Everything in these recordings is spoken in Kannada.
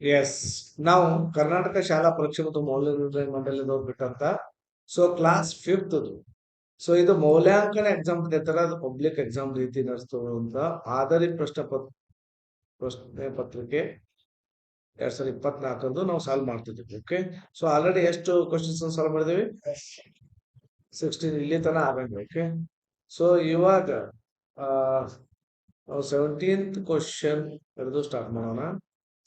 ಎಸ್ ನಾವು ಕರ್ನಾಟಕ ಶಾಲಾ ಪರೀಕ್ಷೆ ಮತ್ತು ಮೌಲ್ಯ ಮಂಡಳಿದವ್ರು ಹೋಗ್ಬಿಟ್ಟಂತ ಸೊ ಕ್ಲಾಸ್ ಫಿಫ್ತ್ ಸೊ ಇದು ಮೌಲ್ಯಾಂಕನ ಎಕ್ಸಾಮ್ ತರ ಅದು ಪಬ್ಲಿಕ್ ಎಕ್ಸಾಮ್ ರೀತಿ ನಡೆಸ್ತುವಂತ ಆಧಾರಿತ ಪ್ರಶ್ನೆ ಪತ್, ಪ್ರಶ್ನೆ ಪತ್ರಿಕೆ ಎರಡ್ ಸಾವಿರದ ಇಪ್ಪತ್ನಾಲ್ಕಂದು ನಾವು ಸಾಲ್ವ್ ಮಾಡ್ತಿದ್ವಿ. ಓಕೆ ಸೊ ಆಲ್ರೆಡಿ ಎಷ್ಟು ಕ್ವಶನ್ಸ್ ಸಾಲ್ವ್ ಮಾಡಿದೀವಿ? ಸಿಕ್ಸ್ಟೀನ್ ಇಲ್ಲಿ ತನಕ ಆಗಂಗ. ಓಕೆ ಸೊ ಇವಾಗ ಸೆವೆಂಟೀನ್ತ್ ಕ್ವಶನ್ ಹಿಡಿದು ಸ್ಟಾರ್ಟ್ ಮಾಡೋಣ.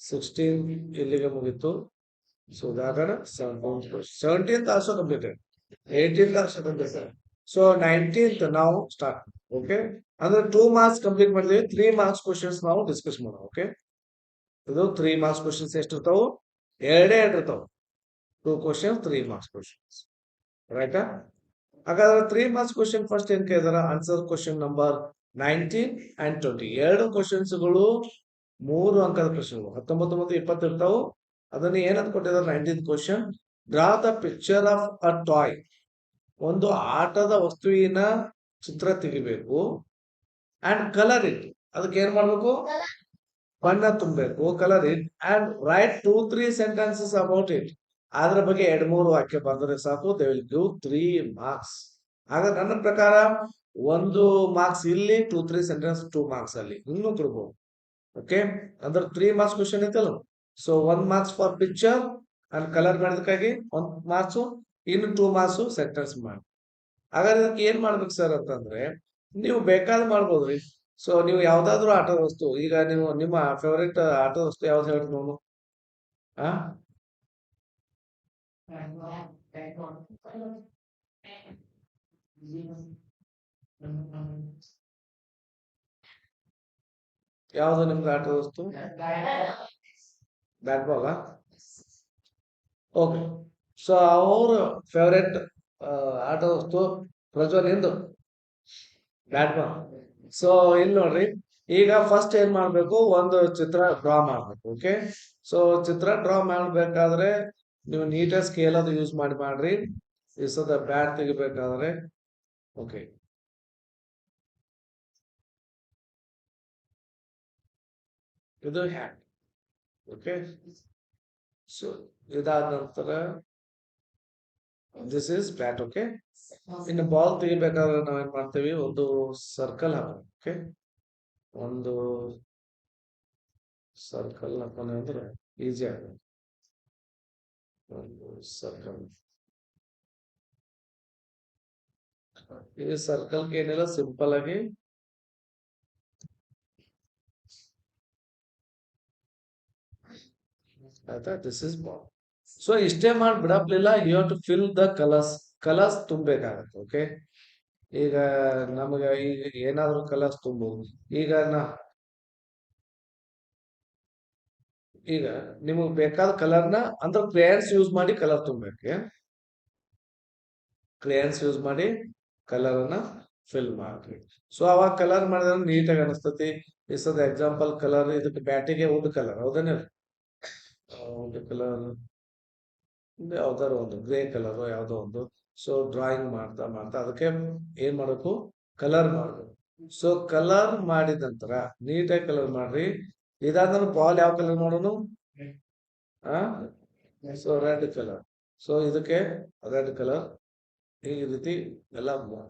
ಸಿಕ್ಸ್ಟೀನ್ ಇಲ್ಲಿಗೆ ಮುಗೀತು. So ದಾಗರ seventeenth also completed eighteenth also completed so nineteenth ನಾವು ಸ್ಟಾರ್ಟ್ ಓಕೆ ಅಂದ್ರೆ ಟೂ ಮಾರ್ಕ್ಸ್ ಕಂಪ್ಲೀಟ್ ಮಾಡಿದ್ವಿ ತ್ರೀ ಮಾರ್ಕ್ಸ್ ಕ್ವಶನ್ಸ್ ನಾವು ಡಿಸ್ಕಸ್ ಮಾಡೋಣ ಓಕೆ ಇದು ತ್ರೀ ಮಾರ್ಕ್ಸ್ ಕ್ವಶನ್ಸ್ ಎಷ್ಟಿರ್ತಾವು? ಎರಡೇ ಎರಡು ಇರ್ತಾವ two questions three marks questions ರೈಟಾ ಹಾಗಾದ್ರೆ ತ್ರೀ ಮಾರ್ಕ್ಸ್ ಕ್ವಶನ್ ಫಸ್ಟ್ ಏನ್ ಕೇಳಿದಾರ answer question number nineteen and twenty ಎರಡು ಕ್ವಶನ್ಸ್ಗಳು ಮೂರು ಅಂಕದ ಪ್ರಶ್ನೆಗಳು. ಹತ್ತೊಂಬತ್ತು ಮತ್ತು ಇಪ್ಪತ್ತು ಇರ್ತಾವು ಅದನ್ನ ಏನಂತ ಕೊಟ್ಟಿದ್ದಾರೆ? Nineteen question draw the picture of a toy ಒಂದು ಆಟದ ವಸ್ತುವಿನ ಚಿತ್ರ ತೆಗಿಬೇಕು ಅಂಡ್ ಕಲರ್ ಇಟ್ ಅದಕ್ಕೆ ಏನ್ ಮಾಡ್ಬೇಕು? ಬಣ್ಣ ತುಂಬಬೇಕು. Colour it and write two three sentences about it ಅದ್ರ ಬಗ್ಗೆ ಎರಡ್, ಮೂರು ವಾಕ್ಯ ಬಂದರೆ ಸಾಕು. They will give three marks ಆಗ ನನ್ನ ಪ್ರಕಾರ ಒಂದು ಮಾರ್ಕ್ಸ್ ಇಲ್ಲಿ two three sentence two marks ಅಲ್ಲಿ. ಇನ್ನೂ ಕೊಡ್ಬೋದು ಓಕೆ ಅಂದ್ರೆ ತ್ರೀ ಮಾರ್ಕ್ಸ್ ಕ್ವಶನ್ ಐತಲ್ಲ so one marks for picture and colour ಮಾಡೋದಕ್ಕಾಗಿ ಒಂದ್ ಮಾರ್ಕ್ಸ್ ಇನ್ನು ಟೂ ಮಾರ್ಕ್ಸ್ ಸೆಂಟೆನ್ಸ್ ಮಾಡಿ. ಹಾಗಾದ್ರೆ ಇದಕ್ಕೆ ಏನ್ ಮಾಡ್ಬೇಕು ಸರ್ ಅಂತಂದ್ರೆ, ನೀವು ಬೇಕಾದ್ ಮಾಡ್ಬೋದ್ರಿ. ಸೊ ನೀವು ಯಾವ್ದಾದ್ರು ಆಟದ ವಸ್ತು, ಈಗ ನೀವು ನಿಮ್ಮ ಫೇವ್ರೇಟ್ ಆಟದ ವಸ್ತು ಯಾವ್ದು ಹೇಳಿ ನೋಡು ಆ? ಯಾವ್ದು ನಿಮ್ದು ಆಟ ವಸ್ತು? ಬ್ಯಾಟ್ ಬಾಲ್ ಓಕೆ ಸೊ ಅವ್ರ ಫೇವರೇಟ್ ಆಟ ವಸ್ತು ಪ್ರಜ್ವಲ್ ಎಂದು ಬ್ಯಾಟ್ ಬಾಲ್ ಸೊ ಇಲ್ಲಿ ನೋಡ್ರಿ. ಈಗ ಫಸ್ಟ್ ಏನ್ ಮಾಡ್ಬೇಕು? ಒಂದು ಚಿತ್ರ ಡ್ರಾ ಮಾಡ್ಬೇಕು ಓಕೆ ಸೊ ಚಿತ್ರ ಡ್ರಾ ಮಾಡ್ಬೇಕಾದ್ರೆ ನೀವು ನೀಟಾಗಿ ಸ್ಕೇಲ್ ಅದು ಯೂಸ್ ಮಾಡಿ ಮಾಡ್ರಿ. ಈ ಸದ ಬ್ಯಾಟ್ ತೆಗಿಬೇಕಾದ್ರೆ ಓಕೆ ಇದು ಹ್ಯಾಂಡ್ ಓಕೆ ಸೊ ಇದಾದ ನಂತರ ದಿಸ್ ಇಸ್ ಬ್ಯಾಟ್ ಓಕೆ ಇನ್ನು ಬಾಲ್ ತೆಗಿಬೇಕಾದ್ರೆ ನಾವೇನ್ ಮಾಡ್ತೀವಿ ಒಂದು ಸರ್ಕಲ್ ಹಾಕೋಣ ಓಕೆ ಒಂದು ಸರ್ಕಲ್ ಹಾಕೋಣ ಅಂದ್ರೆ ಈಸಿ ಆಗುತ್ತೆ ಒಂದು ಸರ್ಕಲ್ ಈ ಸರ್ಕಲ್ ಏನಿಲ್ಲ ಸಿಂಪಲ್ ಆಗಿ ಆಯ್ತಾ ದಿಸ್ ಇಸ್ ಬಾಲ್ ಸೊ ಇಷ್ಟೇ ಮಾಡಿ ಬಿಡಪ್ಲಿಲ್ಲ you have to fill the colours colours ತುಂಬಬೇಕಾಗತ್ತೆ okay ಈಗ ನಮಗೆ ಈಗ ಏನಾದ್ರೂ ಕಲರ್ಸ್ ತುಂಬುದು. ಈಗ ನಾ, ಈಗ ನಿಮಗೆ ಬೇಕಾದ ಕಲರ್ನ ಅಂದ್ರೆ ಕ್ರೇಯನ್ಸ್ ಯೂಸ್ ಮಾಡಿ ಕಲರ್ ತುಂಬಬೇಕು ಕ್ರೇಯನ್ಸ್ ಯೂಸ್ ಮಾಡಿ ಕಲರ್ ಅನ್ನ ಫಿಲ್ ಮಾಡ್ರಿ. ಸೊ ಅವಾಗ ಕಲರ್ ಮಾಡಿದ್ರೆ ನೀಟಾಗಿ ಅನಿಸ್ತತಿ. ಇಸದ ಎಕ್ಸಾಂಪಲ್ ಕಲರ್ ಇದಕ್ಕೆ ಬ್ಯಾಟಿಗೆ ವುಡ್ ಕಲರ್ ಹೌದೇನ ವುಡ್ ಕಲರ್ ಯಾವ್ದಾರು ಒಂದು ಗ್ರೇ ಕಲರ್ ಯಾವುದೋ ಒಂದು. ಸೊ ಡ್ರಾಯಿಂಗ್ ಮಾಡ್ತಾ ಮಾಡ್ತಾ ಅದಕ್ಕೆ ಏನ್ ಮಾಡಬೇಕು? ಕಲರ್ ಮಾಡಬೇಕು. ಸೊ ಕಲರ್ ಮಾಡಿದ ನಂತರ ನೀಟಾಗಿ ಕಲರ್ ಮಾಡ್ರಿ. ಇದಾದ ಬಾಲ್ ಯಾವ ಕಲರ್ ಮಾಡೋನು ಸೊ ರೆಡ್ ಕಲರ್ ಸೊ ಇದಕ್ಕೆ ರೆಡ್ ಕಲರ್ ಈ ರೀತಿ ಎಲ್ಲ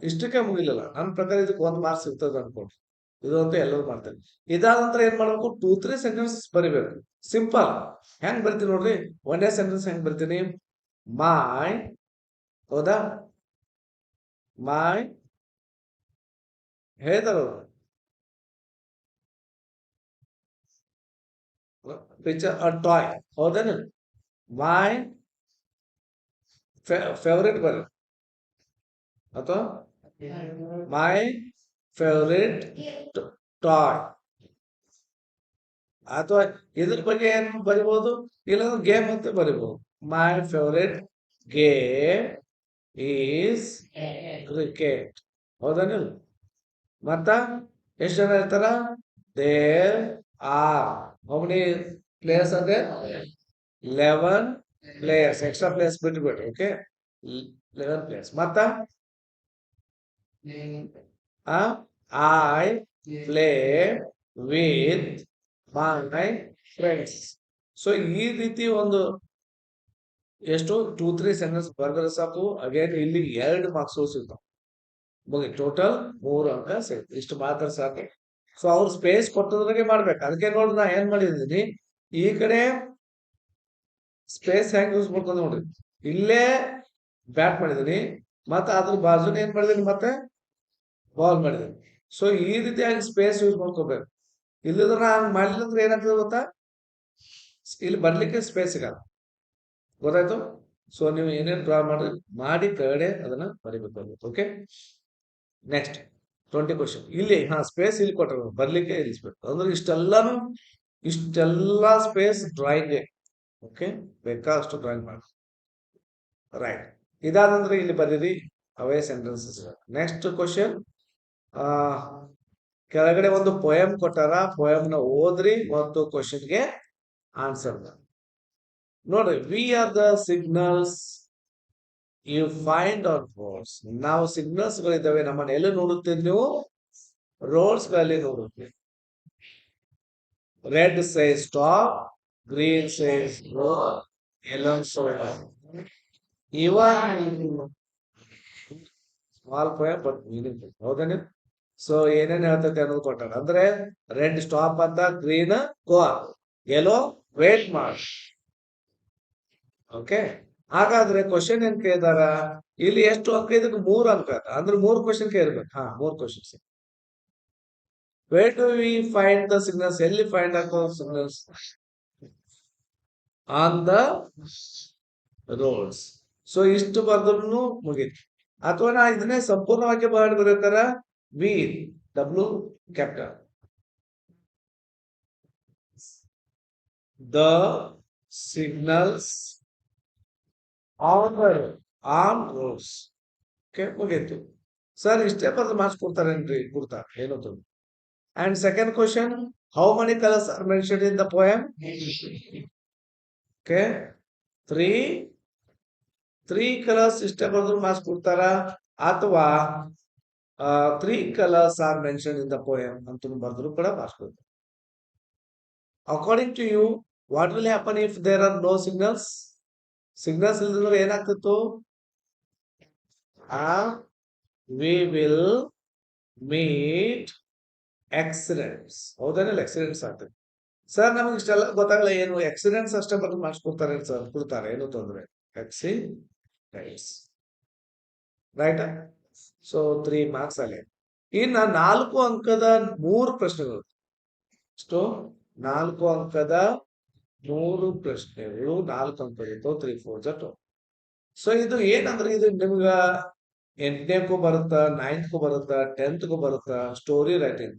ಇಷ್ಟಕ್ಕೆ ಮುಗಿಲಿಲ್ಲ. ನನ್ನ ಪ್ರಕಾರ ಇದಕ್ಕೆ ಒಂದು ಮಾರ್ಕ್ಸ್ ಇರ್ತದೆ ಅನ್ಕೊಂಡ್ರಿ ಇದು ಅಂತ ಎಲ್ಲರೂ ಮಾಡ್ತಾರೆ. ಇದಾದ ನಂತರ ಏನ್ ಮಾಡ್ಬೇಕು? ಟೂ ತ್ರೀ ಸೆಂಟೆನ್ಸ್ ಬರಿಬೇಕು. ಸಿಂಪಲ್ ಹೆಂಗ್ ಬರ್ತೀನಿ ನೋಡ್ರಿ? ಒಂದೇ ಸೆಂಟೆನ್ಸ್ ಹೆಂಗ್ ಬರ್ತೀನಿ? ಮಾಯ್ ಹೌದಾ? ಮಾಯ್ ಹೇಳ್ತಾರ ಪಿಕ್ಚರ್ ಅ ಟಾಯ್ ಹೌದೇನು ಮಾಯ್ ಫೇವರೇಟ್ ಬರ ಅಥವಾ? ಮೈ ಫೇವರೇಟ್ ಟಾಯ್ ಅಥವಾ ಇದ್ರ ಬಗ್ಗೆ ಏನು ಬರಿಬಹುದು ಇಲ್ಲಾಂದ್ರೆ ಗೇಮ್ ಅಂತ ಬರಿಬಹುದು my favourite game is cricket ಹೌದಾನ ಮತ್ತ ಎಷ್ಟು ಜನ ಇರ್ತಾರ? ದೇರ್ ಆರ್ ಹೌ ಪ್ಲೇಯರ್ಸ್ ಅಂದ್ರೆ ಲೆವೆನ್ ಪ್ಲೇಯರ್ಸ್ ಎಕ್ಸ್ಟ್ರಾ ಪ್ಲೇಯರ್ಸ್ ಬಿಟ್ಬಿಡ್ರಿ ಓಕೆ ಲೆವೆನ್ ಪ್ಲೇಯರ್ಸ್ ಮತ್ತ? I play with my friends so ಈ ರೀತಿ ಒಂದು ಎಷ್ಟು ಟೂ ತ್ರೀ ಸೆಂಟೆನ್ಸ್ ಬರೆದ್ರೆ ಸಾಕು. ಅಗೇನ್ ಇಲ್ಲಿ ಎರಡು ಮಾರ್ಕ್ಸ್ ಸಿಗ್ತಾವ. ಮುಗಿ ಟೋಟಲ್ ಮೂರು ಅಂಕ ಸಿಗುತ್ತೆ ಇಷ್ಟು ಮಾತ್ರ ಸಾಕು. ಸೊ ಅವ್ರು ಸ್ಪೇಸ್ ಕೊಟ್ಟದ್ರಾಗೆ ಮಾಡ್ಬೇಕು. ಅದಕ್ಕೆ ನೋಡಿ, ನಾ ಏನ್ ಮಾಡಿದೀನಿ ಈ ಕಡೆ ಸ್ಪೇಸ್ ಹೆಂಗ್ ಯೂಸ್ ಮಾಡ್ಕೊಂಡು ನೋಡ್ರಿ ಇಲ್ಲೇ ಬ್ಯಾಟ್ ಮಾಡಿದೀನಿ ಮತ್ತೆ ಅದ್ರ ಬಾಜುನ ಏನ್ ಮಾಡಿದೀನಿ ಮತ್ತೆ? ಬಾಲ್ ಮಾಡಿದೆ. ಸೊ ಈ ರೀತಿಯಾಗಿ ಸ್ಪೇಸ್ ಯೂಸ್ ಮಾಡ್ಕೋಬೇಕು. ಇಲ್ಲದ್ರ ಹಂಗ್ ಮಾಡಿಲ್ಲ ಅಂದ್ರೆ ಏನಾಗ್ತದೆ ಗೊತ್ತಾ? ಇಲ್ಲಿ ಬರ್ಲಿಕ್ಕೆ ಸ್ಪೇಸ್ ಸಿಗಲ್ಲ. ಗೊತ್ತಾಯ್ತು? ಸೊ ನೀವು ಏನೇನ್ ಡ್ರಾ ಮಾಡಿ ಮಾಡಿ ಕಡೆ ಅದನ್ನ ಬರಿಬೇಕಾಗುತ್ತೆ. ಓಕೆ ನೆಕ್ಸ್ಟ್ ಟ್ವೆಂಟಿ ಕ್ವಶನ್ ಇಲ್ಲಿ, ಹಾ ಸ್ಪೇಸ್ ಇಲ್ಲಿ ಕೊಟ್ಟರು. ಬರ್ಲಿಕ್ಕೆ ಇಲ್ಲಿಸ್ಬೇಕು ಅಂದ್ರೆ ಇಷ್ಟೆಲ್ಲಾನು, ಇಷ್ಟೆಲ್ಲ ಸ್ಪೇಸ್ ಡ್ರಾಯಿಂಗ್ ಓಕೆ ಬೇಕಾದಷ್ಟು ಡ್ರಾಯಿಂಗ್ ಮಾಡಿ. ರೈಟ್ ಇದಾದಂದ್ರೆ ಇಲ್ಲಿ ಬರೀರಿ ಅವೇ ಸೆಂಟೆನ್ಸಸ್ ನೆಕ್ಸ್ಟ್ ಕ್ವಶನ್ ಆ, ಕೆಳಗಡೆ ಒಂದು ಪೊಯಮ್ ಕೊಟ್ಟಾರ ಪೊಯಮ್ನ ಓದ್ರಿ ಮತ್ತು ಕ್ವಶನ್ಗೆ ಆನ್ಸರ್ ನೋಡ್ರಿ we are the signals you find on roads ನಾವು ಸಿಗ್ನಲ್ಸ್ ಗಳಿದ್ದಾವೆ, ನಮ್ಮನ್ನ ಎಲ್ಲಿ ನೋಡುತ್ತೀರಿ ನೀವು? ರೋಡ್ಸ್ಗಳಲ್ಲಿ ನೋಡುತ್ತೀರಿ. Red say stop green say go yellow so ಇವ ಸ್ಮಾಲ್ ಪೊಯಮ್ ಬಟ್ ಮೀನಿಂಗ್ ಹೌದೇನೆ ಸೊ ಏನೇನ್ ಹೇಳ್ತೈತೆ ಅನ್ನೋದು ಕೊಟ್ಟಾರ, ಅಂದ್ರೆ ರೆಡ್ ಸ್ಟಾಪ್ ಅಂತ, ಗ್ರೀನ್ ಗೋ ಎಲ್ಲೋ ವೇಟ್ ಮಾಡ್ ಓಕೆ ಹಾಗಾದ್ರೆ ಕ್ವಶನ್ ಏನ್ ಕೇಳಿದಾರ? ಇಲ್ಲಿ ಎಷ್ಟು ಅಂಕ? ಇದಕ್ಕೆ ಮೂರ್ ಅಂಕ ಅಂದ್ರೆ ಮೂರ್ ಕ್ವಶನ್ ಕೇಳ್ಬೇಕು. ಹಾ, ಮೂರ್ questions where to we find the signals ಎಲ್ಲಿ ಫೈಂಡ್ ಹಾಕೋ signals on the roads so ಇಷ್ಟು ಬರ್ದ್ರು ಮುಗೀತು. ಅಥವಾ ನಾ ಇದನ್ನೇ ಸಂಪೂರ್ಣವಾಗಿ ಮಾಡಿ ಬರೀತಾರ we W capital the signals on the on roads okay ಮುಗೀತು ಸರ್ ಇಷ್ಟೇ ಬರ್ದು ಮಾರ್ಕ್ಸ್ ಕೊಡ್ತಾರೇನ್ರಿ ಕೊಡ್ತಾರ ಏನು and second question how many colours are mention in the poem okay three three colours ಇಷ್ಟೇ ಬರ್ದ್ರು ಮಾರ್ಕ್ಸ್ ಕೊಡ್ತಾರ ಅಥವಾ three colours are mention in the poem ಅಂತ ಬರ್ದ್ರು ಕೂಡ according to you what will happen if there are no signals signals ಇಲ್ದಿದ್ರೆ ಏನಾಗ್ತಿತ್ತು? ಆ ವಿ ವಿಲ್ ಮೀಟ್ ಆಕ್ಸಿಡೆಂಟ್ಸ್ ಹೌದೇನಿಲ್ಲ ಆಕ್ಸಿಡೆಂಟ್ಸ್ ಆಗ್ತದೆ. ಸರ್ ನಮಗೆ ಇಷ್ಟೆಲ್ಲ ಗೊತ್ತಾಗಲ್ಲ ಏನು? ಆಕ್ಸಿಡೆಂಟ್ಸ್ ಅಷ್ಟೇ ಬರ್ದು ಕೊಡ್ತಾರೆ ಸರ್ ಕೊಡ್ತಾರೆ, ಏನು ತೊಂದರೆ accidents right so three marks ಅಲ್ಲಿ ಇನ್ನ ನಾಲ್ಕು ಅಂಕದ ಮೂರು ಪ್ರಶ್ನೆಗಳು. ಎಷ್ಟು ನಾಲ್ಕು ಅಂಕದ ಮೂರು ಪ್ರಶ್ನೆಗಳು, ನಾಲ್ಕು ಅಂಕದಿತ್ತು ತ್ರೀ ಫೋರ್ ಜಟ್ ಸೊ ಇದು ಏನಂದ್ರೆ ಇದು ನಿಮ್ಗ ಎಂಟನೇಕ್ಕೂ ಬರುತ್ತಾ ನೈನ್ತ್ಗೂ ಬರುತ್ತಾ ಟೆಂತ್ಗೂ ಬರುತ್ತಾ ಸ್ಟೋರಿ ರೈಟಿಂಗ್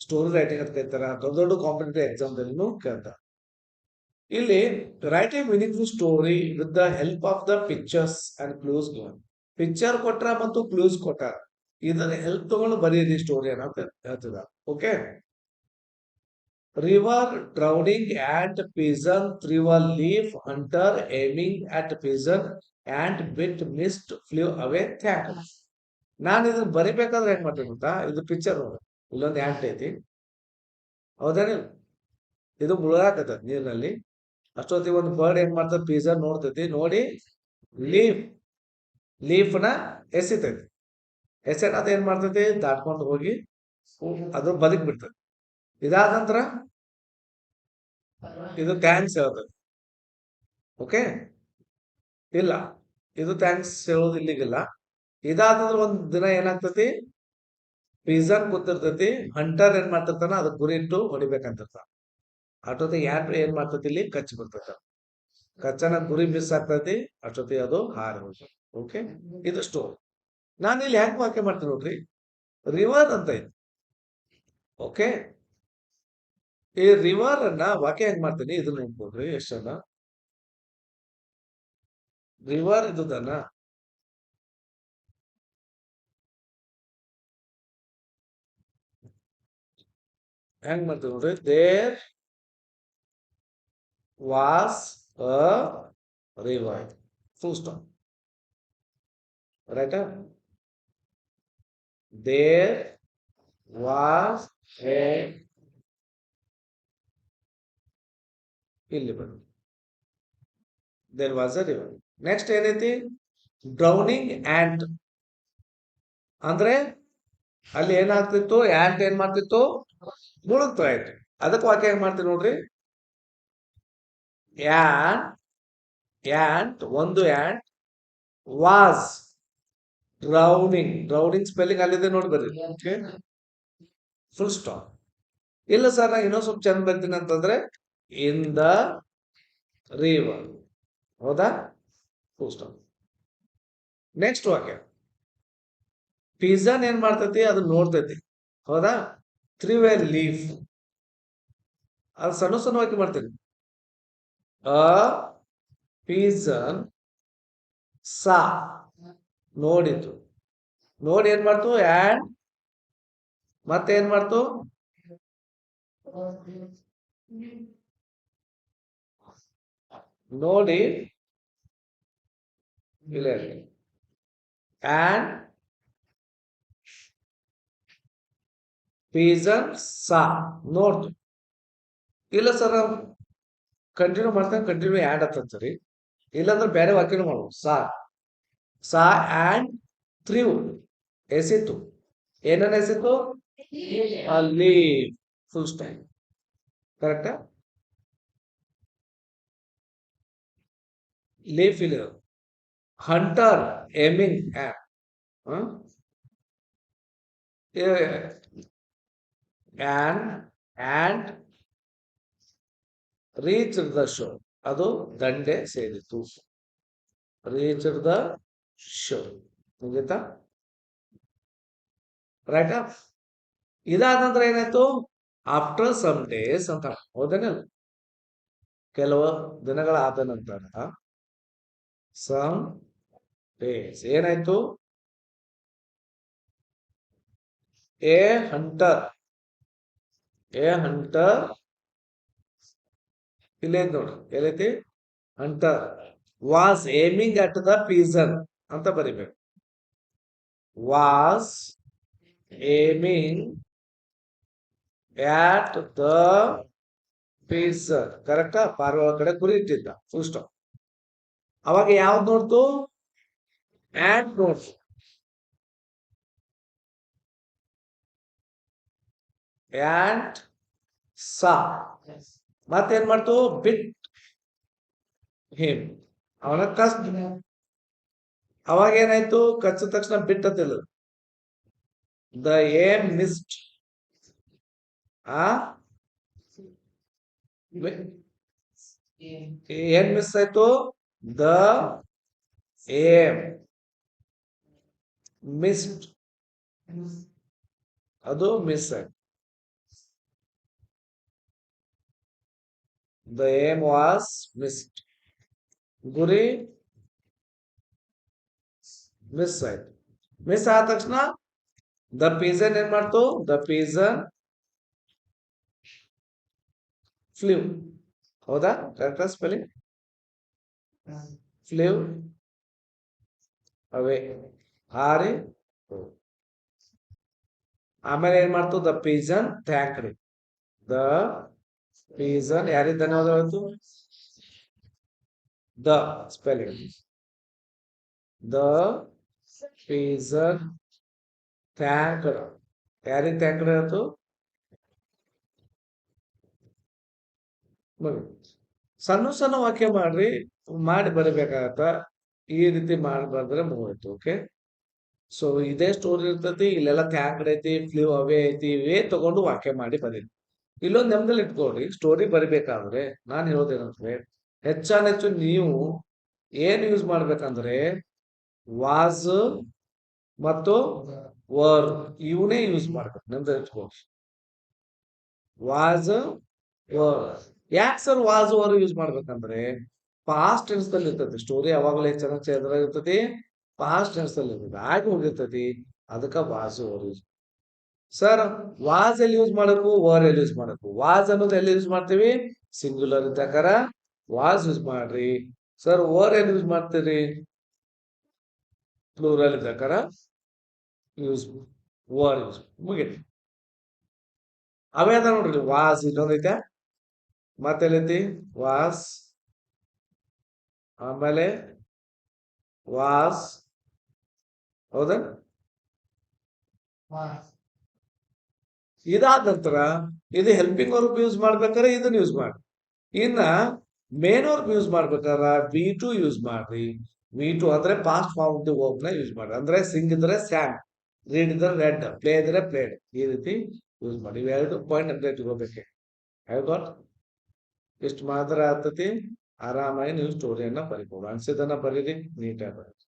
ಸ್ಟೋರಿ ರೈಟಿಂಗ್ ಅಂತ ಕೇಳ್ತಾರ ದೊಡ್ಡ ದೊಡ್ಡ ಕಾಂಪಿಟೇಟಿವ್ ಎಕ್ಸಾಮ್ ದಲ್ಲಿನೂ ಕೇಳ್ತಾರೆ. ಇಲ್ಲಿ writing meaningful story with the help of the pictures and clues given picture ಕೊಟ್ರ ಮತ್ತು ಕ್ಲೂಸ್ ಕೊಟ್ಟಾರ ಇದನ್ನ ಹೆಲ್ಪ್ ತಗೊಂಡು ಬರೀರಿ ಸ್ಟೋರಿ ಅಂತ ಹೇಳ್ತದ okay river drowning ant pigeon river leaf hunter aiming at pigeon and bit missed flew away thank ನಾನು ಇದನ್ನ ಬರಿಬೇಕಾದ್ರೆ ಹೆಂಗ್ ಮಾಡ್ತೀನಿ ಅಂತ ಇದು ಪಿಕ್ಚರ್ ಇಲ್ಲೊಂದು ಆಂಟ್ ಐತಿ. ಹೌದೇನಿಲ್ಲ ಇದು ಮುಳುಗಾಕತ್ತ ನೀರಿನಲ್ಲಿ. ಅಷ್ಟೊತ್ತಿಗೆ ಒಂದು ಬರ್ಡ್ ಏನ್ ಮಾಡ್ತದೆ? ಪಿಜ್ಜಾ ನೋಡ್ತೈತಿ. ನೋಡಿ ಲೀಫ್ ಲೀಫ್ನ ಎಸಿತೈತಿ. ಎಸೆಟ್ ಅದ ಏನ್ ಮಾಡ್ತೈತಿ? ದಾಟ್ಕೊಂಡು ಹೋಗಿ ಅದು ಬದುಕ್ ಬಿಡ್ತೈತಿ ಇದಾದ ನಂತರ ಇದು ಥ್ಯಾಂಕ್ಸ್ ಹೇಳ್ತದೆ ಓಕೆ ಇಲ್ಲ. ಇದು ಥ್ಯಾಂಕ್ಸ್ ಹೇಳೋದು ಇಲ್ಲಿಗಿಲ್ಲ. ಇದಾದಂದ್ರೆ ಒಂದ್ ದಿನ ಏನಾಗ್ತತಿ? ಪಿಜನ್ ಕೂತಿರ್ತೈತಿ. ಹಂಟರ್ ಏನ್ ಮಾಡ್ತಿರ್ತಾನ ಅದು ಗುರಿ ಇಟ್ಟು ಹೊಡಿಬೇಕಂತಿರ್ತಾನ. ಅಷ್ಟೊತ್ತಿಗೆ ಯಾರು ಏನ್ ಮಾಡ್ತೈತಿ ಇಲ್ಲಿ? ಕಚ್ಚಿ ಬಿಡ್ತೈತ ಕಚ್ಚನ ಗುರಿ ಮಿಸ್ ಆಗ್ತೈತಿ ಅಷ್ಟೊತ್ತಿಗೆ ಅದು ಹಾರಿ ಹೋಗ್ತದೆ ಓಕೆ ಇದು ಸ್ಟೋರ್ ನಾನು ಇಲ್ಲಿ ಹ್ಯಾಂಗ್ ವಾಕ್ಯ ಮಾಡ್ತೀನಿ ನೋಡ್ರಿ? ರಿವರ್ ಅಂತ ಇದೆ. ಓಕೆ ಈ ರಿವರ್ ಅನ್ನ ವಾಕ್ಯ ಹೆಂಗ್ ಮಾಡ್ತೀನಿ? ಇದನ್ನ ನೋಡ್ಬೋದ್ರಿ ಎಷ್ಟನ್ನ? ರಿವರ್ ಇದುದನ್ನ ಹೆಂಗ್ ಮಾಡ್ತೀವಿ ನೋಡ್ರಿ? There was a river full stop right there was ಇಲ್ಲಿ ಬನ್ನಿ. There was a river next ಏನೈತಿ? ಡ್ರೌನಿಂಗ್ ಆ್ಯಂಟ್ ಅಂದ್ರೆ ಅಲ್ಲಿ ಏನಾಗ್ತಿತ್ತು? ಆ್ಯಂಟ್ ಏನ್ ಮಾಡ್ತಿತ್ತು? ಮುಳುಗ್ತಾ ಇತ್ತು. ಅದಕ್ಕೆ ವಾಕ್ಯ ಹೆಂಗ್ ಮಾಡ್ತೀವಿ ನೋಡ್ರಿ? ಆಂಟ್ ಒಂದು ant was drowning drowning spelling ಅಲ್ಲಿದೆ ನೋಡಿ ಬರ್ರಿ. ಫುಲ್ ಸ್ಟಾಪ್ ಇಲ್ಲ ಸರ್ ನಾ ಇನ್ನೊಂದು ಸ್ವಲ್ಪ ಚೆಂದ ಬರ್ತೀನಿ ಅಂತಂದ್ರೆ ಇನ್ ದ ರಿವರ್ ಹೌದಾ? ಫುಲ್ ಸ್ಟಾಪ್ ನೆಕ್ಸ್ಟ್ ವಾಕ್ಯ. ಪಿಜ್ಜಾನ್ ಏನ್ ಮಾಡ್ತೈತಿ? ಅದು ನೋಡ್ತೈತಿ. ಹೌದಾ? ತ್ರೀ ವೇರ್ ಲೀಫ್ ಅದು ಸಣ್ಣ ಸಣ್ಣ ವಾಕ್ಯ ಮಾಡ್ತೀನಿ. A pigeon saw. ನೋಡಿತು. ನೋಡಿ ಏನ್ ಮಾಡ್ತು? ಆ್ಯಂಡ್ ಮತ್ತೆ ಏನ್ ಮಾಡ್ತು? ನೋಡಿ ಇಲ್ಲ ಆ್ಯಂಡ್ ಪೀಸನ್ ಸಾ ನೋಡ್ತು. ಇಲ್ಲ ಸರ್ ಕಂಟಿನ್ಯೂ ಮಾಡ್ತೇನೆ ಕಂಟಿನ್ಯೂ ಆ್ಯಂಡ್ ಅಂತಂತೀರಿ ಇಲ್ಲಾಂದ್ರೆ ಬೇರೆ ವಾಕ್ಯನೂ ಮಾಡ್ಬೋದು. ಸಾ. ಸಾ ಆ್ಯಂಡ್ ತ್ರಿವ್ ಎಸಿತು ಏನನ್ನ ಎಸಿತು ಅಲ್ಲಿ ಫುಲ್ ಸ್ಟೈಲ್ ಕರೆಕ್ಟಾ ಲೀಫ್ ಇಲ್ಲ hunter aiming and and reach the shore ಅದು ದಂಡೆ ಸೇರಿತು ರೀಚ್ ದ ಶೋ ಮುಗೀತಾ ರೈಟಾ ಇದಾದ ನಂತರ ಏನಾಯ್ತು? ಆಫ್ಟರ್ ಸಮ್ ಡೇಸ್ ಅಂತ ಹೌದೇನಲ್ಲ ಕೆಲವು ದಿನಗಳಾದ ನಂತರ ಸಮ್ ಡೇಸ್ ಏನಾಯ್ತು? ಎ ಹಂಟರ್ ಎ ಹಂಟರ್ ಇಲ್ಲೈತಿ ನೋಡಿ. ಎಲ್ಲೈತಿ hunter was aiming at the pigeon ಅಂತ ಬರಿಬೇಕು was aiming at the pigeon ಕರೆಕ್ಟಾ ಪಾರ್ವ ಕಡೆ ಗುರಿ ಇಟ್ಟಿದ್ದ ಫುಲ್ ಸ್ಟಾಪ್ ಅವಾಗ ಯಾವ್ದು ನೋಡ್ತು ಆಟ್ ನೋಡ್ತು ಆಂಟ್ ಸಾ ಮತ್ತೇನ್ ಮಾಡ್ತು ಬಿಟ್ ಹಿಮ್ ಅವನ ಕಸ್ ಅವಾಗ ಏನಾಯ್ತು ಕಚ್ಚಿದ ತಕ್ಷಣ ಬಿಟ್ಟತಿಲ್ಲ ದ ಏಮ್ ಮಿಸ್ಡ್ ಆ? ಏನ್ ಮಿಸ್ ಆಯ್ತು? ದ ಏಮ್ ಮಿಸ್ಡ್ ಅದು ಮಿಸ್ ಆಯ್ತು. ದ ಏಮ್ ವಾಸ್ ಮಿಸ್ಡ್ ಗುರಿ ಮಿಸ್ ಆಯ್ತು ಮಿಸ್ ಆದ ತಕ್ಷಣ ದ ಪೀಸನ್ ಏನ್ ಮಾಡ್ತು ದ ಪೀಸನ್ ಫ್ಲೂ ಹೌದಾ? ಕರೆಕ್ಟ್ ಸ್ಪೆಲ್ಲಿಂಗ್ ಫ್ಲೂ ಅವೇ ಹಾರಿ. ಆಮೇಲೆ ಏನ್ ಮಾಡ್ತು ದ ಪೀಸನ್ ಥ್ಯಾಂಕ್ಡ್ ದ ಪೀಸನ್ ಯಾರಿಗೆ ಧನ್ಯವಾದ ಹೇಳ್ತು? The spelling the pigeon thanked ಯಾರಿಗೆ ಥ್ಯಾಂಕ್ಡ್ ಆಯ್ತು ಸಣ್ಣ ಸಣ್ಣ ವಾಕ್ಯ ಮಾಡ್ರಿ, ಮಾಡಿ ಬರಬೇಕಾಗತ್ತ. ಈ ರೀತಿ ಮಾಡಿ ಬಂದ್ರೆ ಮುಗಿತು ಓಕೆ ಸೊ ಇದೇ ಸ್ಟೋರಿ ಇರ್ತೈತಿ, ಇಲ್ಲೆಲ್ಲ ಥ್ಯಾಂಕ್ಡ್ ಐತಿ ಫ್ಲೂ ಅವೇ ಐತಿ, ಇವೇ ತಗೊಂಡು ವಾಕ್ಯ ಮಾಡಿ ಬರೀರಿ ಇಲ್ಲೊಂದು ನೆಮ್ಮದಲ್ಲಿ ಇಟ್ಕೊಳ್ರಿ ಸ್ಟೋರಿ ಬರಿಬೇಕಾದ್ರೆ, ನಾನು ಹೇಳೋದೇನಂದ್ರೆ ಹೆಚ್ಚಾನೆಚ್ಚು ನೀವು ಏನ್ ಯೂಸ್ ಮಾಡ್ಬೇಕಂದ್ರೆ ವಾಸ್ ಮತ್ತು ವರ್ ಇವನೇ ಯೂಸ್ ಮಾಡ್ಬೇಕು ನೆಮ್ಮದಲ್ಲಿ ಇಟ್ಕೊಳ್ರಿ ವಾಸ್ ವರ್ ಯಾಕೆ ಸರ್ ವಾಸ್ ವರ್ ಯೂಸ್ ಮಾಡ್ಬೇಕಂದ್ರೆ ಪಾಸ್ಟ್ ಟೆನ್ಸ್ ದಲ್ಲಿ ಇರ್ತತಿ ಸ್ಟೋರಿ ಯಾವಾಗಲೇ ಚೆನ್ನಾಗಿ ಎದ್ರಾಗ ಇರ್ತೈತಿ ಪಾಸ್ಟ್ ಟೆನ್ಸ್ ದಲ್ಲಿ ಇರ್ತತಿ ಆಗಿ ಹೋಗಿರ್ತತಿ ಅದಕ್ಕ was were use sir was ಎಲ್ಲಿ ಯೂಸ್ ಮಾಡಬೇಕು? ವರ್ ಎಲ್ಲಿ ಯೂಸ್ ಮಾಡಬೇಕು? ವಾಸ್ ಅನ್ನೋದು ಎಲ್ಲಿ ಯೂಸ್ ಮಾಡ್ತೀವಿ? ಸಿಂಗ್ಯುಲರ್ ಇದ್ದಾಕಾರ ವಾಸ್ ಯೂಸ್ ಮಾಡ್ರಿ. ಸರ್ ವರ್ ಎಲ್ಲಿ ಯೂಸ್ ಮಾಡ್ತೀರಿ? ಪ್ಲೂರಲ್ ಇದ್ದಾಕಾರ ಯೂಸ್ ವರ್ ಯೂಸ್ ಮುಗಿತು. ಅವೇ ಅದ ನೋಡ್ರಿ ವಾಸ್ ಇನ್ನೊಂದೈತೆ ಮತ್ತೆಲ್ಲೈತಿ? ವಾಸ್ ಆಮೇಲೆ ವಾಸ್ ಹೌದಾ? ಇದಾದ ನಂತರ ಇದು ಹೆಲ್ಪಿಂಗ್ ವರ್ಕ್ ಯೂಸ್ ಮಾಡ್ಬೇಕಾದ್ರೆ ಇದನ್ನ ಯೂಸ್ ಮಾಡಿ. ಇನ್ನ ಮೇನ್ ವರ್ಕ್ ಯೂಸ್ ಮಾಡ್ಬೇಕಾದ್ರೆ ವಿ ಟು ಯೂಸ್ ಮಾಡ್ರಿ. ವಿ ಟು ಅಂದ್ರೆ ಪಾಸ್ಟ್ ಫಾರ್ಮ್ ದಿ ವರ್ಕ್ನ ಯೂಸ್ ಮಾಡಿ ಅಂದ್ರೆ ಸಿಂಗ್ ಇದ್ರೆ ಸ್ಯಾಮ್ ರೀಡ್ ಇದ್ರೆ ರೆಡ್ ಪ್ಲೇ ಇದ್ರೆ ಪ್ಲೇಡ್ ಈ ರೀತಿ ಯೂಸ್ ಮಾಡಿ. ಇವೆರಡು ಪಾಯಿಂಟ್ ಅಂದ್ರೆ ಇಟ್ಕೋಬೇಕು ಹ್ಯಾವ್ ಗಾಟ್ ಇಷ್ಟು ಮಾತ್ರ ಆಗ್ತತಿ? ಆರಾಮಾಗಿ ನೀವು ಸ್ಟೋರಿಯನ್ನ ಬರಿಬಹುದು ಅನ್ಸಿದನ್ನ ಬರೀರಿ. ನೀಟಾಗಿ ಬರೀರಿ.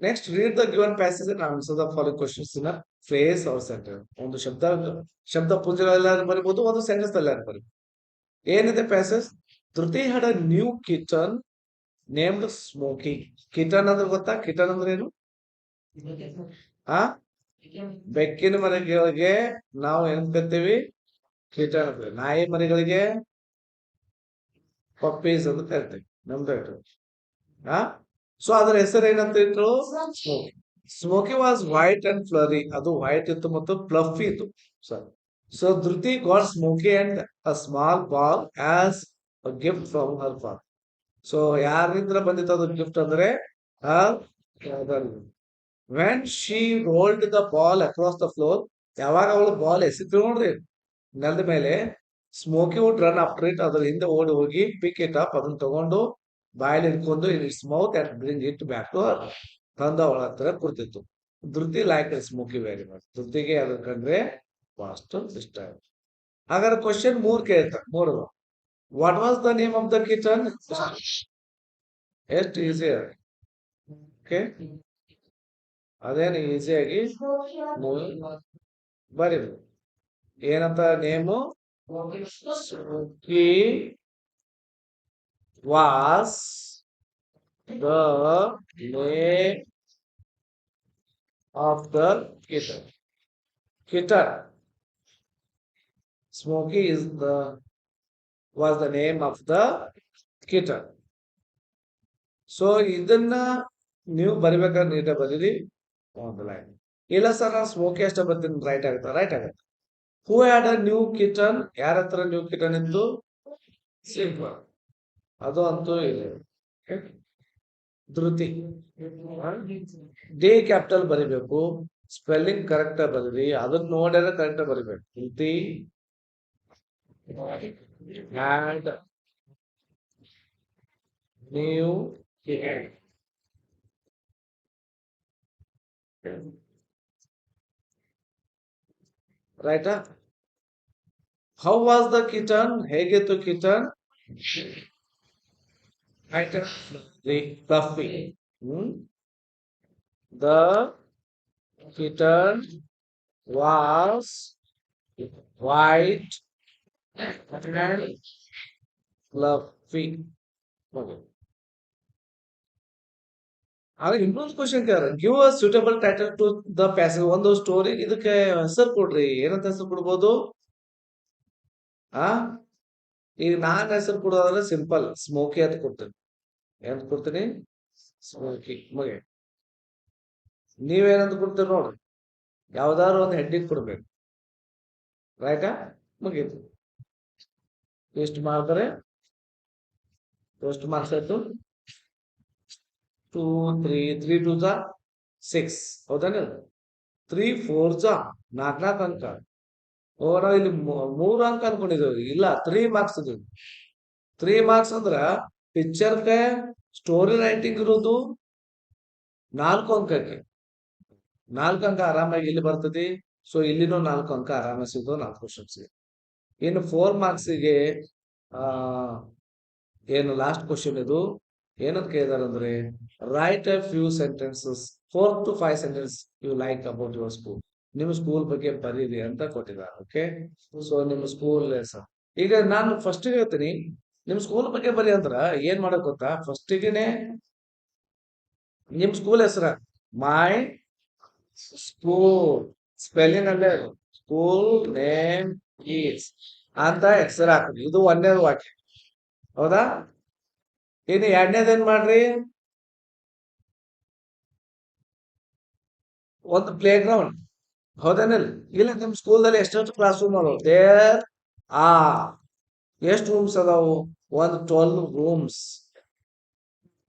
Next read the given passage and answer the following questions in phrase or sentence ಒಂದು ಶಬ್ದ ಶಬ್ದ ಪುಂಜಗಳೆಲ್ಲಾರು ಬರಿಬಹುದು ಒಂದು ಸೆಂಟೆನ್ಸ್ ಎಲ್ಲಾರು ಬರಿಬಹುದು ಏನಿದೆ passage Dhriti had a new kitten named Smoky kitten ಅಂದ್ರೆ ಗೊತ್ತಾ? ಕಿಟನ್ ಅಂದ್ರೆ ಏನು? ಆ? ಬೆಕ್ಕಿನ ಮರಿಗಳಿಗೆ ನಾವು ಏನ್ ಕರಿತೀವಿ ಕಿಟನ್ ಅಂದ್ರೆ ನಾಯಿ ಮರಿಗಳಿಗೆ ಪಪ್ಪೀಸ್ ಅಂತ ಕರಿತೀವಿ. ನಮ್ದು ಆ? ಸೊ ಅದರ ಹೆಸರು ಏನಂತ ಇಟ್ರು Smoky Smoky was white and fluffy ಅದು ವೈಟ್ ಇತ್ತು ಮತ್ತು ಪ್ಲಫಿ ಇತ್ತು. Sir so Dhriti got Smoky and a small ball as a gift from her father so ಯಾರಿಂದ ಬಂದಿತ್ತು ಅದು ಗಿಫ್ಟ್ ಅಂದ್ರೆ when she rolled the ball across the floor ಯಾವಾಗ ಅವಳು ಬಾಲ್ ಎಸಿತು ನೋಡ್ರಿ. ನೆಲದ ಮೇಲೆ Smoky would run after it ಅದ್ರ ಹಿಂದೆ ಓಡಿ ಹೋಗಿ ಪಿಕ್ ಇಟ್ ಅಪ್ ಅದನ್ನ ತಗೊಂಡು ಬಾಯಲ್ಲಿ ಇಟ್ಕೊಂಡು in its mouth and bring it back to ತಂದ ಅವಳ ಹತ್ರ ಕುರ್ತಿತ್ತು Dhriti like Smoky very much ಧೃತಿಗೆ ಅದ್ರ ಕಂಡ್ರೆ ಅಷ್ಟು ಇಷ್ಟ ಹಾಗಾದ್ರೆ ಕ್ವಶನ್ ಮೂರ್ ಕೇಳ್ತಾರೆ ಮೂರು. What was the name of the kitten ಎಷ್ಟು ಈಸಿ ಓಕೆ ಅದೇನು ಈಸಿಯಾಗಿ ಬರೀ ಏನಂತ name Smoky was the name of the kitten kitten Smoky is the was the name of the kitten so ಇದನ್ನ ನೀವು ಬರಿಬೇಕಾದ್ರೆ ನೀಟಾಗಿ ಬರೀರಿ. ಒಂದು ಲೈನ್ ಇಲ್ಲ ಸರ್ ನಾನು ಸ್ಮೋಕಿ ಅಷ್ಟೇ ಬರ್ತೀನಿ. ರೈಟ್ ಆಗುತ್ತೆ ರೈಟ್ ಆಗುತ್ತೆ. Who had a new kitten ಯಾರ ಹತ್ರ ನ್ಯೂ ಕಿಟನ್ ಇತ್ತು? ಸಿಂಪಲ್ ಅದು ಅಂತೂ ಇಲ್ಲ ಧೃತಿ. ಡಿ ಕ್ಯಾಪಿಟಲ್ ಬರಿಬೇಕು. ಸ್ಪೆಲ್ಲಿಂಗ್ ಕರೆಕ್ಟ್ ಬರೀರಿ. ಅದನ್ನ ನೋಡಿದ್ರೆ ಕರೆಕ್ಟ್ ಬರಿಬೇಕು. Dhriti. had new right uh? how was the kitten hege to kitten right uh? the puppy. hmm? the kitten was white white fluffy ಆಗ ಇನ್ನೊಂದು ಕ್ವಶನ್ ಕೇಳ give a suitable title to the passage ಒಂದು ಸ್ಟೋರಿ ಇದಕ್ಕೆ ಹೆಸರು ಕೊಡ್ರಿ, ಏನಂತ ಹೆಸರು ಕೊಡ್ಬೋದು? ಆ? ಈಗ ನಾನ್ ಹೆಸರು ಕೊಡೋದಾದ್ರೆ ಸಿಂಪಲ್ ಸ್ಮೋಕಿ ಅಂತ ಕೊಡ್ತೀನಿ. ಏನಂತ ಕೊಡ್ತೀನಿ? ಸ್ಮೋಕಿ ಮಗೆ ನೀವೇನಂತ ಕೊಡ್ತೀರಿ ನೋಡ್ರಿ? ಯಾವ್ದಾದ್ರು ಒಂದು ಹೆಡ್ಡಿಂಗ್ ಕೊಡ್ಬೇಕು. ರೈಟಾ ಮುಗೀತು. ಎಷ್ಟು ಮಾಡಿದ್ರೆ ಮಾರ್ಕ್ಸ್ ಆಯ್ತು ಟೂ, ತ್ರೀ ತ್ರೀ, ಟೂ ಜಾ, ಸಿಕ್ಸ್. ಹೌದಾನೆ ತ್ರೀ, ಫೋರ್ ಜಾ ನಾಲ್ಕು ನಾಲ್ಕು ಅಂಕ. ಓ, ನಾವು ಇಲ್ಲಿ ಮೂರು ಅಂಕ ಅನ್ಕೊಂಡಿದ್ದೇವೆ ಇಲ್ಲ, ತ್ರೀ ಮಾರ್ಕ್ಸ್ ಇದ್ದೀವಿ ತ್ರೀ ಮಾರ್ಕ್ಸ್ ಅಂದ್ರ ಪಿಕ್ಚರ್ಗೆ ಸ್ಟೋರಿ ರೈಟಿಂಗ್ ಇರೋದು ನಾಲ್ಕು ಅಂಕಕ್ಕೆ. ನಾಲ್ಕು ಅಂಕ ಆರಾಮಾಗಿ ಇಲ್ಲಿ ಬರ್ತದೆ. ಸೊ ಇಲ್ಲಿನೂ ನಾಲ್ಕು ಅಂಕ ಆರಾಮಾಗಿ ಸಿಗೋದು ನಾಲ್ಕು ಕ್ವಶನ್ಸ್ ಇನ್ನು ಫೋರ್ ಮಾರ್ಕ್ಸಿಗೆ ಏನು ಲಾಸ್ಟ್ ಕ್ವಶನ್ ಇದು. ಏನಂತ ಕೇಳಿದಾರೆ ಅಂದ್ರೆ write a few sentences four to five sentence you like about your school ನಿಮ್ಮ ಸ್ಕೂಲ್ ಬಗ್ಗೆ ಬರೀರಿ ಅಂತ ಕೊಟ್ಟಿದ್ದಾರೆ ಓಕೆ ಸೊ ನಿಮ್ಮ ಸ್ಕೂಲ್ ಈಗ ನಾನು ಫಸ್ಟ್ ಹೇಳ್ತೀನಿ ನಿಮ್ ಸ್ಕೂಲ್ ಬಗ್ಗೆ ಬರಿ ಅಂದ್ರ ಏನ್ ಮಾಡಕ್ ಗೊತ್ತಾ? ಫಸ್ಟಿಗೆನೆ ನಿಮ್ ಸ್ಕೂಲ್ ಹೆಸರ ಮೈ ಸ್ಕೂಲ್ ಸ್ಪೆಲ್ಲಿಂಗ್ ಅಲ್ಲೇ ಸ್ಕೂಲ್ ನೇಮ್ ಈಸ್ ಅಂತ ಹೆಸರು ಹಾಕ್ರಿ ಇದು ಒಂದನೇದು ವಾಕ್ಯ. ಹೌದಾ? ಇನ್ನು ಎರಡನೇದೇನ್ ಮಾಡ್ರಿ? ಒಂದು ಪ್ಲೇ ಗ್ರೌಂಡ್ ಹೌದೇನಿಲ್ಲ? ಇಲ್ಲ, ನಿಮ್ ಸ್ಕೂಲ್ದಲ್ಲಿ ಎಷ್ಟೆಷ್ಟು ಕ್ಲಾಸ್ ರೂಮ್ ಅದಾವ? ದೇರ್ ಆ ಎಷ್ಟು ರೂಮ್ಸ್ ಅದಾವು? ಒಂದು twelve rooms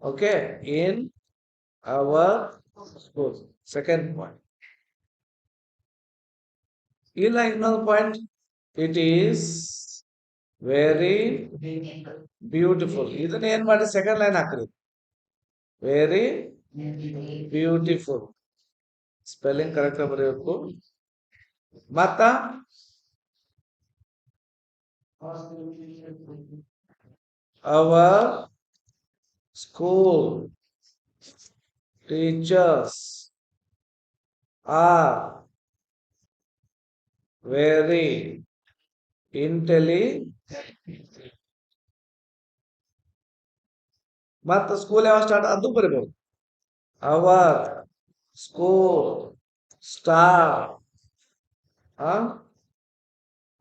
okay in our school second point ಇಲ್ಲ, ಇನ್ನೊಂದು point it is very beautiful ಇದನ್ನ ಏನ್ ಮಾಡಿ ಸೆಕೆಂಡ್ ಲೈನ್ ಹಾಕ್ರಿ ವೆರಿ ಬ್ಯೂಟಿಫುಲ್ ಸ್ಪೆಲ್ಲಿಂಗ್ ಕರೆಕ್ಟ್ ಬರೆಯಬೇಕು ಮತ್ತ our school teachers are very intelligent ಮತ್ತ ಸ್ಕೂಲ್ ಯಾವ ಸ್ಟಾರ್ಟ್ ಅದು ಬರೀಬಹುದು ಅವರ್ ಸ್ಕೂಲ್ ಸ್ಟಾರ್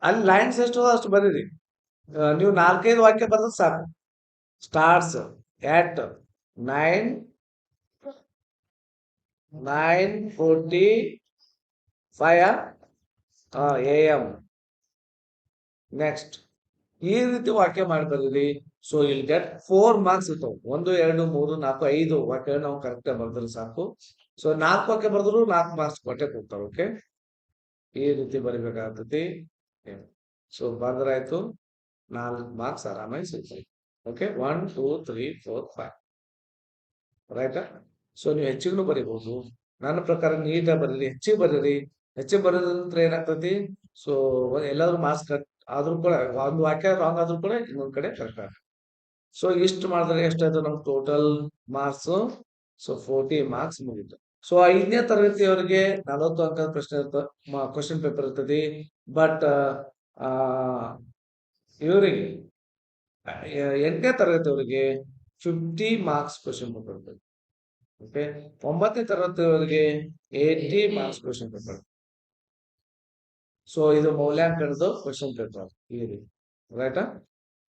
ಅಲ್ಲಿ ಲೈನ್ಸ್ ಎಷ್ಟು ಅಷ್ಟು ಬರೀರಿ ಆ, ನೀವು ನಾಲ್ಕೈದು ವಾಕ್ಯ ಬರೆದ್ರೆ ಸಾಕು starts at nine nine forty five A M next ಈ ರೀತಿ ವಾಕ್ಯ ಮಾಡಿ ಸೊ ಇಲ್ ಗೆಟ್ ಫೋರ್ ಮಾರ್ಕ್ಸ್ ಇರ್ತಾವ ಒಂದು, ಎರಡು, ಮೂರು, ನಾಲ್ಕು, ಐದು ವಾಕ್ಯ ನಾವು ಕರೆಕ್ಟ್ ಬರ್ದ್ರೆ ಸಾಕು. ಸೊ ನಾಲ್ಕು ವಾಕ್ಯ ಬರೆದ್ರು ನಾಲ್ಕು ಮಾರ್ಕ್ಸ್ ಕೊಟ್ಟೆ ಕೊಡ್ತಾರೆ ಓಕೆ ಈ ರೀತಿ ಬರಿಬೇಕಾಗ್ತೈತಿ ಸೊ ಬಂದ್ರಾಯ್ತು ನಾಲ್ಕು ಮಾರ್ಕ್ಸ್ ಆರಾಮಾಗಿ ಸಿಗ್ತದೆ. Okay one two three four five ರೈಟಾ ಸೊ ನೀವು ಹೆಚ್ಚಿಗೂ ಬರಿಬಹುದು ನನ್ನ ಪ್ರಕಾರ ನೀಟಾಗಿ ಬರೀರಿ, ಹೆಚ್ಚಿಗೆ ಬರೀರಿ. ಹೆಚ್ಚಿಗೆ ಬರೋದ್ರ ಏನಾಗ್ತತಿ ಸೊ ಎಲ್ಲಾದ್ರೂ ಮಾರ್ಕ್ಸ್ ಕಟ್ ಆದ್ರೂ ಕೂಡ ಒಂದು ವಾಕ್ಯ ರಾಂಗ್ ಆದ್ರೂ ಕೂಡ ಇನ್ನೊಂದ್ ಕಡೆ ಕರೆಕ್ಟ್ ಆಗ ಸೊ ಇಷ್ಟು ಮಾಡಿದ್ರೆ ಎಷ್ಟಾಯ್ತು ನಮ್ಗೆ total marks so forty marks ಮುಗೀತು. ಸೊ ಐದನೇ ತರಗತಿಯವರಿಗೆ ನಲವತ್ತು ಅಂಕದ ಪ್ರಶ್ನೆ ಇರ್ತ ಕ್ವಶನ್ ಪೇಪರ್ ಇರ್ತದೆ. ಬಟ್ ಇವರಿಗೆ ಎಂಟನೇ ತರಗತಿಯವರಿಗೆ ಫಿಫ್ಟಿ ಮಾರ್ಕ್ಸ್ ಕ್ವಶನ್ ಪೇಪರ್ ಇರ್ತದೆ. ಓಕೆ ಒಂಬತ್ತನೇ ತರಗತಿಯವರಿಗೆ eighty marks question paper so ಇದು ಮೌಲ್ಯಾಂಕನದ ಕ್ವಶನ್ ಪೇಪರ್ ಈ ರೀತಿ. ರೈಟಾ